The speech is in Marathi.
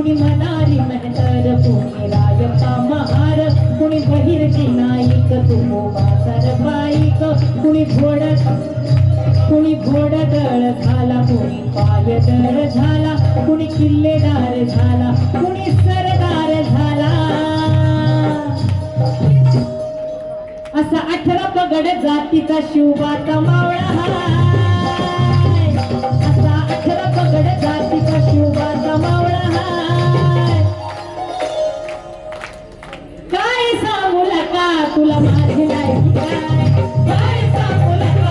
कुणी म्हणाली मेहतर कुणी रायप्पा महार कुणी बहिरची नाईक तुमो बाजार बाईक कुणी घोडत कुणी घोडदळ झाला कुणी पायदळ झाला कुणी किल्लेदार झाला कुणी सरदार झाला. असा अठरा पगड जातीचा शिवबा तमा तुला माझे नाही काय काय सांगू